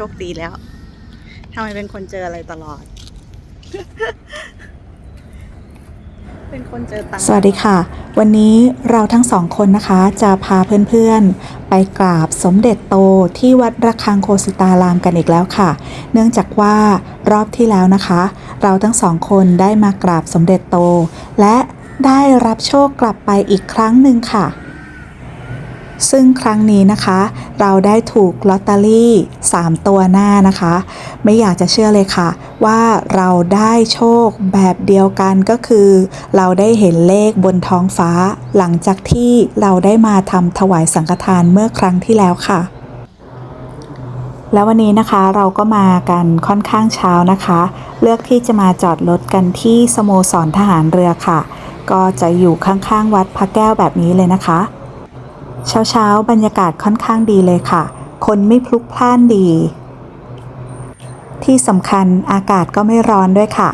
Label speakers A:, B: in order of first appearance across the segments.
A: โชคดีแล้วทำไมเป็นคนเจออะไรตลอด เป็นคนเจอตังค์
B: สวัสดีค่ะ วันนี้เราทั้งสองคนนะคะจะพาเพื่อนๆ ไปกราบสมเด็จโตที่วัดระฆังโคสิตารามกันอีกแล้วค่ะ เนื่องจากว่ารอบที่แล้วนะคะ เราทั้งสองคนได้มากราบสมเด็จโต และได้รับโชคกลับไปอีกครั้งหนึ่งค่ะ ซึ่งครั้งนี้นะคะ เราได้ถูกลอตเตอรี่ 3 ตัวหน้านะคะ ไม่อยากจะเชื่อเลยค่ะ ว่าเราได้โชคแบบเดียวกันก็คือ เราได้เห็นเลขบนท้องฟ้า หลังจากที่เราได้มาทำถวายสังฆทานเมื่อครั้งที่แล้วค่ะแล้ววันนี้นะคะเราก็มากันค่อนข้างเช้านะคะ เลือกที่จะมาจอดรถกันที่สโมสรทหารเรือค่ะ ก็จะอยู่ข้างๆวัดพระแก้วแบบนี้เลยนะคะ เช้าเช้าบรรยากาศค่อนข้างดีเลยค่ะ คนไม่พลุกพล่านดี ที่สำคัญอากาศก็ไม่ร้อนด้วยค่ะ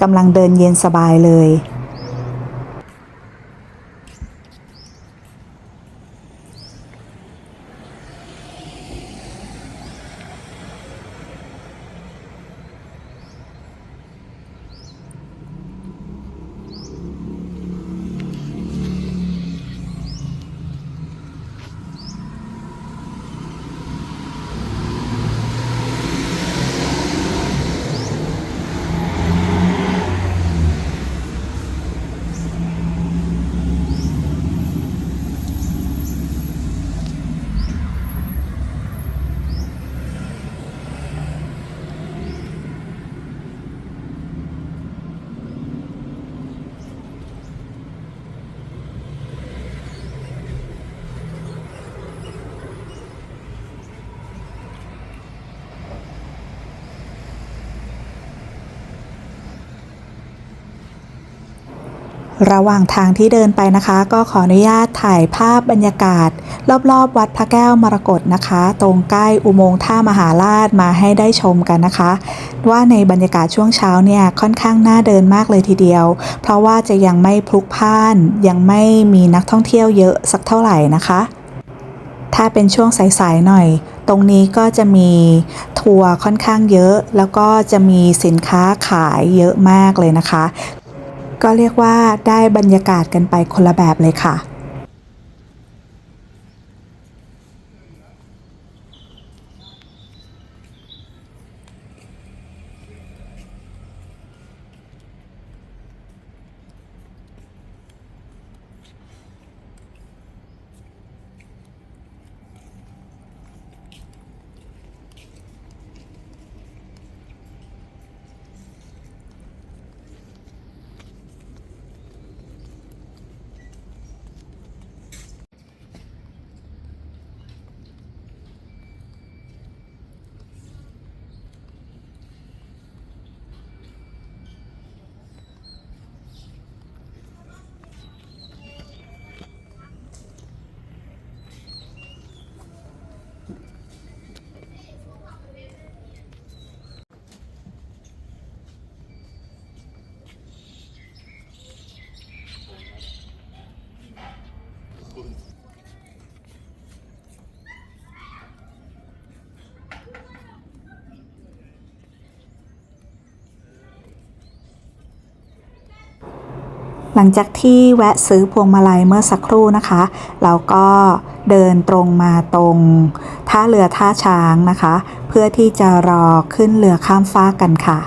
B: กำลังเดินเย็นสบายเลย ระหว่างทางที่เดินไปนะคะ ก็ขออนุญาตถ่ายภาพบรรยากาศ รอบๆ วัดพระแก้วมรกตนะคะ ตรงใกล้อุโมงค์ท่ามหาราชมาให้ได้ชมกันนะคะ ว่าในบรรยากาศช่วงเช้าเนี่ยค่อนข้างน่าเดินมากเลยทีเดียว เพราะว่าจะยังไม่พลุกพล่าน ยังไม่มีนักท่องเที่ยวเยอะสักเท่าไหร่นะคะ ถ้าเป็นช่วงสายๆหน่อย ตรงนี้ก็จะมีทัวร์ค่อนข้างเยอะ แล้วก็จะมีสินค้าขายเยอะมากเลยนะคะ ก็เรียกว่าได้บรรยากาศกันไปคนละแบบเลยค่ะ ห ลังจากที่แวะซื้อพวงมาลัยเมื่อสักครู่นะคะ เราก็เดินตรงมาตรงท่าเรือท่าช้างนะคะ เพื่อที่จะรอขึ้นเรือข้ามฟากกันค่ะ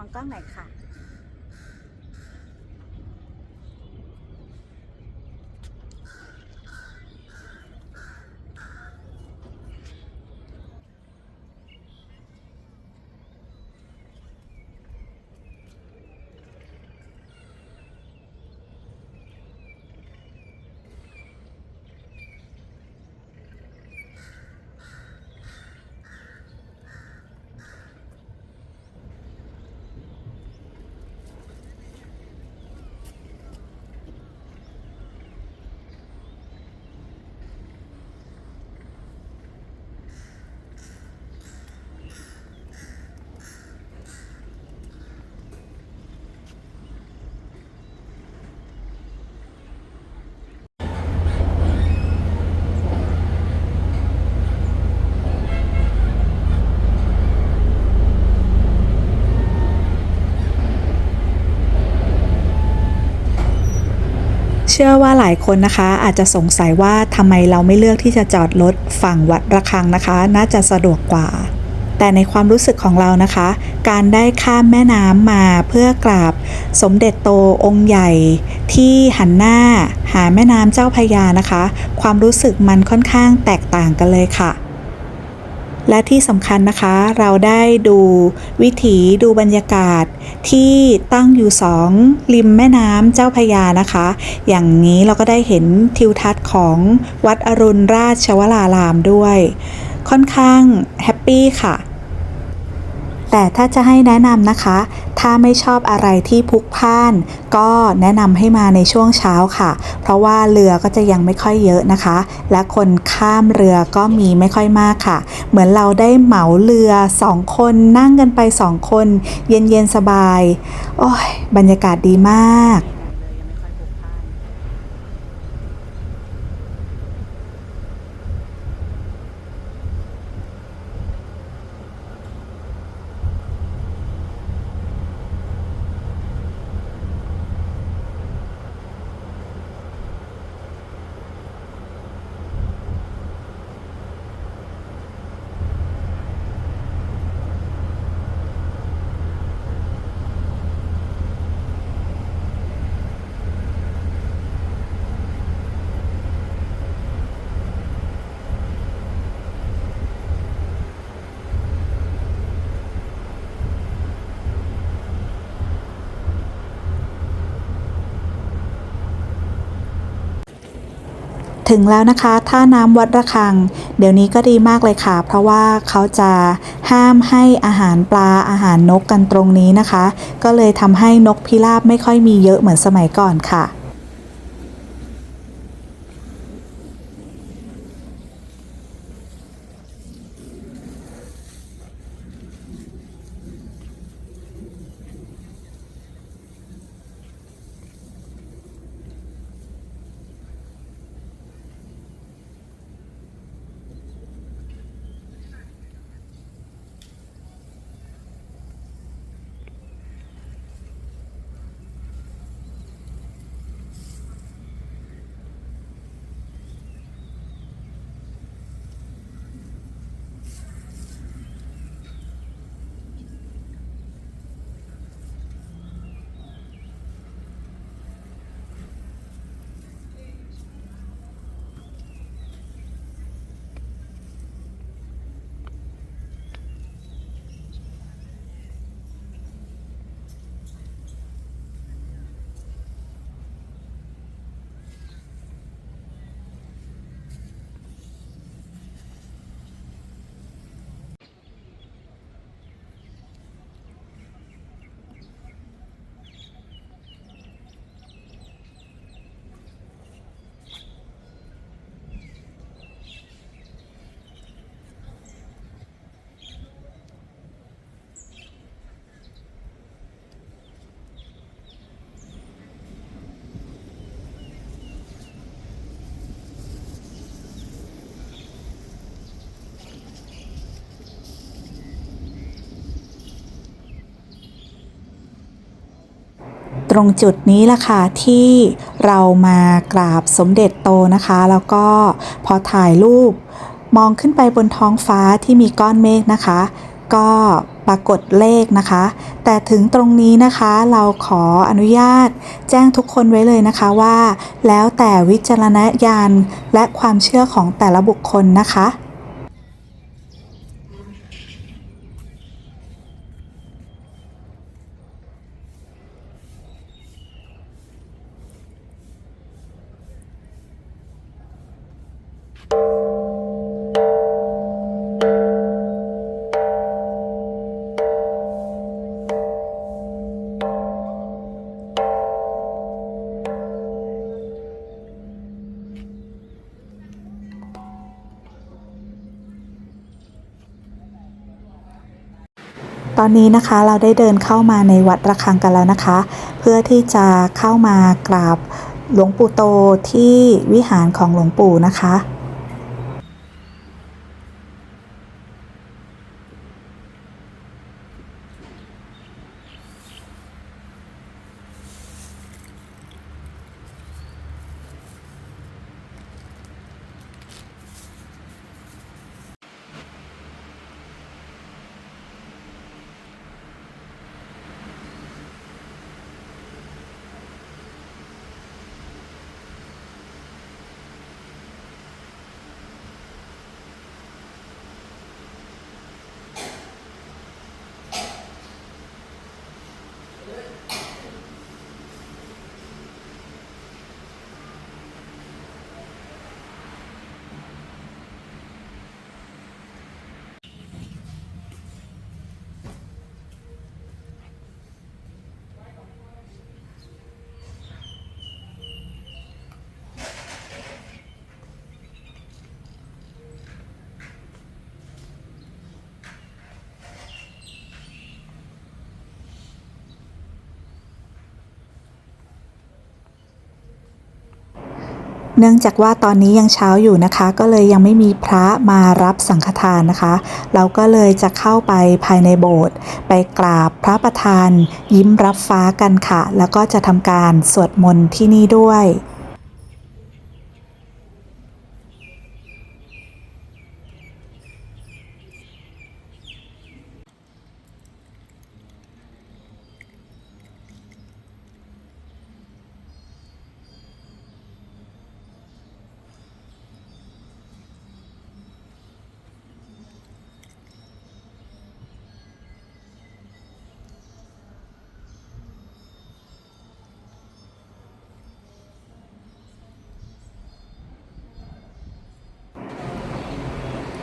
A: องกล้องไหนอยค่ะ
B: ชื่อว่าหลายคนนะคะ อาจจะสงสัยว่าทำไมเราไม่เลือกที่จะจอดรถฝั่งวัดระฆังนะคะ น่าจะสะดวกกว่า แต่ในความรู้สึกของเรานะคะ การได้ข้ามแม่น้ำมาเพื่อกราบ สมเด็จโตองค์ใหญ่ ที่หันหน้า หาแม่น้ำเจ้าพยานะคะ ความรู้สึกมันค่อนข้างแตกต่างกันเลยค่ะ และที่สำคัญนะคะเราได้ดูวิถีดูบรรยากาศที่ตั้งอยู่สองริมแม่น้ำเจ้าพยานะคะ อย่างนี้เราก็ได้เห็นทิวทัศน์ของวัดอรุณราชวรารามด้วย ค่อนข้างแฮปปี้ค่ะ แต่ถ้าจะให้แนะนำนะคะ ถ้าไม่ชอบอะไรที่พลุกพล่าน ก็แนะนำให้มาในช่วงเช้าค่ะ เพราะว่าเรือก็จะยังไม่ค่อยเยอะนะคะ และคนข้ามเรือก็มีไม่ค่อยมากค่ะ เหมือนเราได้เหมาเรือสองคนนั่งกันไปสองคน เย็นๆสบาย โอ้ยบรรยากาศดีมาก ถึงแล้วนะคะท่าน้ำวัดระฆัง เดี๋ยวนี้ก็ดีมากเลยค่ะ เพราะว่าเขาจะห้ามให้อาหารปลาอาหารนกกันตรงนี้นะคะ ก็เลยทำให้นกพิราบไม่ค่อยมีเยอะเหมือนสมัยก่อนค่ะ ตรงจุดนี้ล่ะค่ะที่เรามากราบสมเด็จโตนะคะ แล้วก็พอถ่ายรูป มองขึ้นไปบนท้องฟ้าที่มีก้อนเมฆนะคะ ก็ปรากฏเลขนะคะ แต่ถึงตรงนี้นะคะเราขออนุญาตแจ้งทุกคนไว้เลยนะคะว่า แล้วแต่วิจารณญาณและความเชื่อของแต่ละบุคคลนะคะ ตอนนี้นะคะเราได้เดินเข้ามาในวัดระฆังกันแล้วนะคะ เพื่อที่จะเข้ามากราบหลวงปู่โตที่วิหารของหลวงปู่นะคะ เนื่องจากว่าตอนนี้ยังเช้าอยู่นะคะ ก็เลยยังไม่มีพระมารับสังฆทานนะคะ เราก็เลยจะเข้าไปภายในโบสถ์ไปกราบพระประธาน ยิ้มรับฟ้ากันค่ะ แล้วก็จะทำการสวดมนต์ที่นี่ด้วย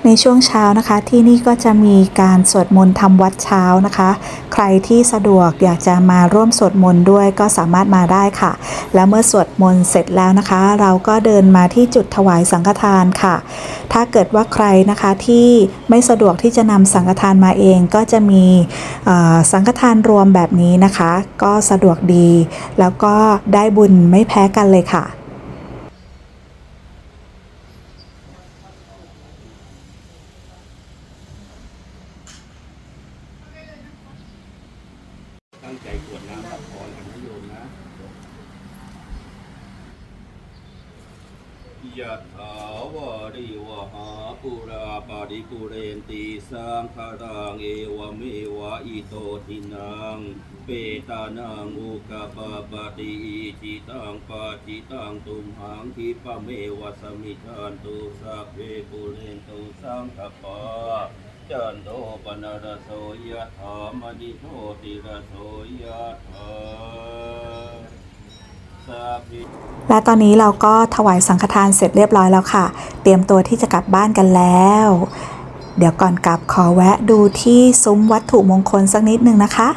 B: ในช่วงเช้านะคะ ที่นี่ก็จะมีการสวดมนต์ทำวัดเช้านะคะ ใครที่สะดวกอยากจะมาร่วมสวดมนต์ด้วยก็สามารถมาได้ค่ะ แล้วเมื่อสวดมนต์เสร็จแล้วนะคะ เราก็เดินมาที่จุดถวายสังฆทานค่ะ ถ้าเกิดว่าใครนะคะที่ไม่สะดวกที่จะนำสังฆทานมาเองก็จะมีสังฆทานรวมแบบนี้นะคะ ก็สะดวกดี แล้วก็ได้บุญไม่แพ้กันเลยค่ะ
C: ตั้งใจกรวดน้ำรับพรกันนะโยมนะยะถาวาริวหาปุราปาริปุเรน ตีสังขารังเอวเมวะอิโตทินัง เปตานังอุกาปปะติอิจิตังปาจิตังตุมหังคิปะเมวะสมิจานตุสัพเพปุเรนตุสังขปาจันโทปนรโสยถามณิโทติรสโสยถาสัพพิ
B: และตอนนี้เราก็ถวายสังฆทานเสร็จเรียบร้อยแล้วค่ะ เตรียมตัวที่จะกลับบ้านกันแล้ว เดี๋ยวก่อนกลับขอแวะดูที่ซุ้มวัตถุมงคลสักนิดนึงนะคะ